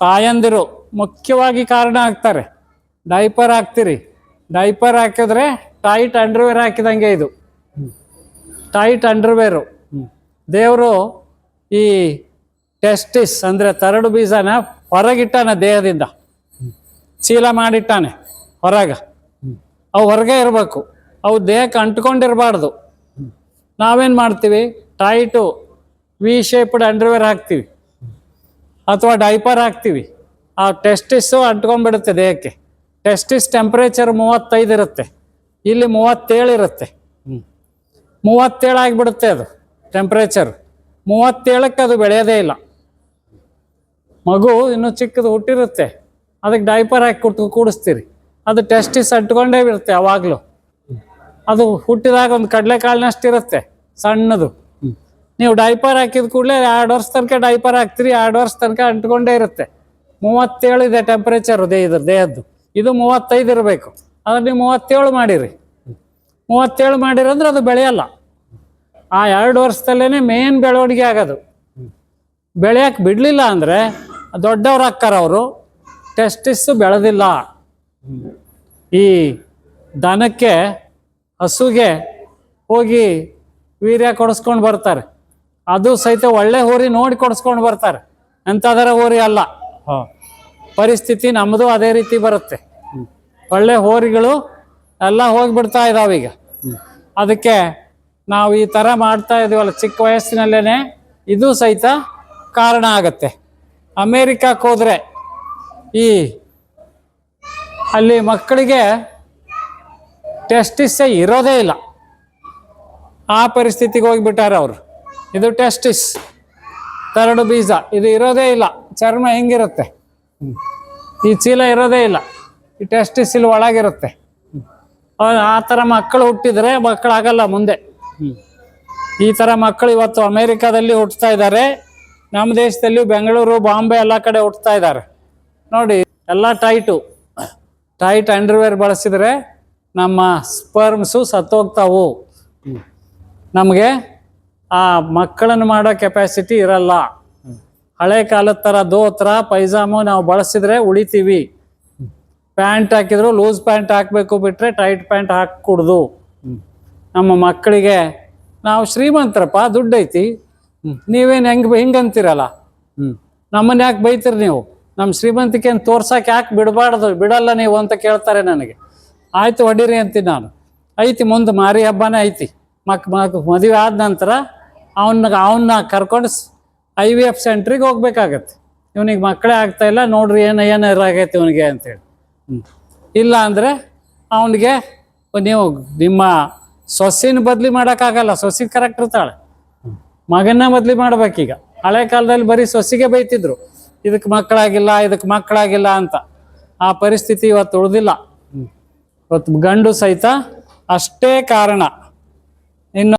ತಾಯಂದಿರು ಮುಖ್ಯವಾಗಿ ಕಾರಣ ಆಗ್ತಾರೆ. ಡೈಪರ್ ಹಾಕ್ತೀರಿ ಡೈಪರ್ ಹಾಕಿದ್ರೆ ಟೈಟ್ ಅಂಡರ್ವೇರ್ ಹಾಕಿದಂಗೆ ಇದು. Tight underwear. ದೇವರು ಈ ಟೆಸ್ಟಿಸ್ ಅಂದರೆ ತರಡು ಬೀಜನ ಹೊರಗಿಟ್ಟಾನೆ ದೇಹದಿಂದ. ಚೀಲ ಮಾಡಿಟ್ಟಾನೆ ಹೊರಗ. ಅವು ಹೊರಗೆ ಇರಬೇಕು. ಅವು ದೇಹಕ್ಕೆ ಅಂಟ್ಕೊಂಡಿರಬಾರ್ದು. ನಾವೇನು ಮಾಡ್ತೀವಿ? ಟೈಟು ವಿ ಶೇಪ್ಡ್ ಅಂಡರ್ವೇರ್ ಹಾಕ್ತೀವಿ. ಅಥವಾ ಡೈಪರ್ ಹಾಕ್ತೀವಿ. ಆ ಟೆಸ್ಟಿಸು ಅಂಟ್ಕೊಂಡ್ಬಿಡುತ್ತೆ ದೇಹಕ್ಕೆ. ಟೆಸ್ಟಿಸ್ ಟೆಂಪ್ರೇಚರ್ ಮೂವತ್ತೈದು ಇರುತ್ತೆ. ಇಲ್ಲಿ ಮೂವತ್ತೇಳು ಇರುತ್ತೆ. ಮೂವತ್ತೇಳು ಆಗಿಬಿಡುತ್ತೆ ಅದು ಟೆಂಪ್ರೇಚರ್ ಮೂವತ್ತೇಳಕ್ಕೆ ಅದು ಬೆಳೆಯೋದೇ ಇಲ್ಲ. ಮಗು ಇನ್ನೂ ಚಿಕ್ಕದು ಹುಟ್ಟಿರುತ್ತೆ. ಅದಕ್ಕೆ ಡೈಪರ್ ಹಾಕಿ ಕುಟ್, ಕೂಡಿಸ್ತೀರಿ. ಅದು ಟೆಸ್ಟಿಸ್ ಅಂಟ್ಕೊಂಡೇ ಬಿಡುತ್ತೆ ಯಾವಾಗಲೂ ಅದು ಹುಟ್ಟಿದಾಗ ಒಂದು ಕಡಲೆಕಾಳಿನಷ್ಟು ಇರುತ್ತೆ ಸಣ್ಣದು. ನೀವು ಡೈಪರ್ ಹಾಕಿದ ಕೂಡಲೇ ಎರಡು ವರ್ಷ ತನಕ ಡೈಪರ್ ಹಾಕ್ತೀರಿ, ಎರಡು ವರ್ಷ ತನಕ ಅಂಟ್ಕೊಂಡೇ ಇರುತ್ತೆ. ಮೂವತ್ತೇಳು ಇದೆ ಟೆಂಪ್ರೇಚರ್ ದೇ ಇದ್ರ, ದೇಹದ್ದು. ಇದು ಮೂವತ್ತೈದು ಇರಬೇಕು. ಆದರೆ ನೀವು ಮೂವತ್ತೇಳು ಮಾಡಿರಿ. ಮೂವತ್ತೇಳು ಮಾಡಿರಂದ್ರೆ ಅದು ಬೆಳೆಯಲ್ಲ. ಆ ಎರಡು ವರ್ಷದಲ್ಲೇ ಮೇನ್ ಬೆಳವಣಿಗೆ ಆಗೋದು. ಬೆಳೆಯಕ್ಕೆ ಬಿಡಲಿಲ್ಲ ಅಂದರೆ ದೊಡ್ಡವ್ರು ಹಾಕ್ಕಾರ ಅವರು. ಟೆಸ್ಟಿಸ್ಸು ಬೆಳೆದಿಲ್ಲ. ಈ ದನಕ್ಕೆ ಹಸುಗೆ ಹೋಗಿ ವೀರ್ಯ ಕೊಡಿಸ್ಕೊಂಡು ಬರ್ತಾರೆ. ಅದು ಸಹಿತ ಒಳ್ಳೆ ಹೋರಿ ನೋಡಿ ಕೊಡಿಸ್ಕೊಂಡು ಬರ್ತಾರೆ. ಎಂಥದರ ಹೋರಿ ಅಲ್ಲ. ಪರಿಸ್ಥಿತಿ ನಮ್ಮದು ಅದೇ ರೀತಿ ಬರುತ್ತೆ. ಒಳ್ಳೆ ಹೋರಿಗಳು ಎಲ್ಲ ಹೋಗಿಬಿಡ್ತಾ ಇದಾವೀಗ ಅದಕ್ಕೆ ನಾವು ಈ ಥರ ಮಾಡ್ತಾ ಇದೀವಲ್ಲ ಚಿಕ್ಕ ವಯಸ್ಸಿನಲ್ಲೇ ಇದು ಸಹಿತ ಕಾರಣ ಆಗತ್ತೆ. ಅಮೇರಿಕಕ್ಕೆ ಹೋದರೆ ಈ ಅಲ್ಲಿ ಮಕ್ಕಳಿಗೆ ಟೆಸ್ಟಿಸ್ ಇರೋದೇ ಇಲ್ಲ. ಆ ಪರಿಸ್ಥಿತಿಗೆ ಹೋಗಿಬಿಟ್ಟಾರೆ ಅವರು. ಇದು ಟೆಸ್ಟಿಸ್ ಕರಡು ಬೀಜ. ಇದು ಇರೋದೇ ಇಲ್ಲ. ಚರ್ಮ ಹೆಂಗಿರುತ್ತೆ? ಈ ಚೀಲ ಇರೋದೇ ಇಲ್ಲ. ಈ ಟೆಸ್ಟಿಸ್ ಇಲ್ಲಿ ಒಳಗಿರುತ್ತೆ. ಆ- ಥರ ಮಕ್ಕಳು ಹುಟ್ಟಿದರೆ ಮಕ್ಕಳಾಗಲ್ಲ ಮುಂದೆ. ಈ ಥರ ಮಕ್ಕಳು ಇವತ್ತು ಅಮೇರಿಕಾದಲ್ಲಿ ಹುಟ್ಟುತ್ತಾ ಇದ್ದಾರೆ. ನಮ್ಮ ದೇಶದಲ್ಲಿ ಬೆಂಗಳೂರು, ಬಾಂಬೆ ಎಲ್ಲ ಕಡೆ ಹುಟ್ಟುತ್ತಾ ಇದ್ದಾರೆ. ನೋಡಿ, ಎಲ್ಲ ಟೈಟು ಟೈಟ್ ಅಂಡರ್ವೇರ್ ಬಳಸಿದರೆ ನಮ್ಮ ಸ್ಪರ್ಮ್ಸು ಸತ್ತೋಗ್ತಾವು. ನಮಗೆ ಆ ಮಕ್ಕಳನ್ನು ಮಾಡೋ ಕೆಪಾಸಿಟಿ ಇರಲ್ಲ. ಹಳೆ ಕಾಲದ ಥರ ದೋತ್ರ, ಪೈಜಾಮು ನಾವು ಬಳಸಿದ್ರೆ ಉಳಿತೀವಿ. ಪ್ಯಾಂಟ್ ಹಾಕಿದ್ರು ಲೂಸ್ ಪ್ಯಾಂಟ್ ಹಾಕಬೇಕು ಬಿಟ್ಟರೆ ಟೈಟ್ ಪ್ಯಾಂಟ್ ಹಾಕೂಡ್ದು ನಮ್ಮ ಮಕ್ಕಳಿಗೆ ನಾವು ಶ್ರೀಮಂತರಪ್ಪ, ದುಡ್ಡು ಐತಿ. ನೀವೇನು ಹೆಂಗೆ ಹಿಂಗೆ ಅಂತೀರಲ್ಲ ಹ್ಞೂ ನಮ್ಮನ್ನ ಯಾಕೆ ಬೈತೀರಿ ನೀವು? ನಮ್ಮ ಶ್ರೀಮಂತಿಕೆಯನ್ನು ತೋರ್ಸಕ್ಕೆ ಯಾಕೆ ಬಿಡಬಾರ್ದು? ಬಿಡಲ್ಲ ನೀವು ಅಂತ ಕೇಳ್ತಾರೆ ನನಗೆ. ಆಯ್ತು, ಹೊಡೀರಿ ಅಂತೀನಿ ನಾನು. ಐತಿ, ಮುಂದೆ ಮಾರಿ ಹಬ್ಬನೇ ಐತಿ. ಮಕ್ ಮದುವೆ ಆದ ನಂತರ ಅವನ್ನ ಅವನ್ನ ಕರ್ಕೊಂಡು ಐ ವಿ ಎಫ್ ಸೆಂಟ್ರಿಗೆ ಹೋಗ್ಬೇಕಾಗತ್ತೆ. ಇವನಿಗೆ ಮಕ್ಕಳೇ ಆಗ್ತಾ ಇಲ್ಲ, ನೋಡ್ರಿ ಏನು ಏನಾರು ಆಗೈತೆ ಇವನಿಗೆ ಅಂತೇಳಿ. ಹ್ಞೂ ಇಲ್ಲ ಅಂದರೆ ಅವನಿಗೆ ನೀವು ನಿಮ್ಮ ಸೊಸಿನ ಬದಲಿ ಮಾಡೋಕ್ಕಾಗಲ್ಲ ಸೊಸಿ ಕರೆಕ್ಟ್ ಇರ್ತಾಳೆ. ಮಗನ್ನ ಬದಲಿ ಮಾಡ್ಬೇಕೀಗ. ಹಳೆ ಕಾಲದಲ್ಲಿ ಬರೀ ಸೊಸಿಗೆ ಬೈತಿದ್ರು. ಇದಕ್ಕೆ ಮಕ್ಕಳಾಗಿಲ್ಲ ಇದಕ್ಕೆ ಮಕ್ಕಳಾಗಿಲ್ಲ ಅಂತ. ಆ ಪರಿಸ್ಥಿತಿ ಇವತ್ತು ಉಳಿದಿಲ್ಲ. ಇವತ್ತು ಗಂಡು ಸಹಿತ ಅಷ್ಟೇ ಕಾರಣ. ಇನ್ನು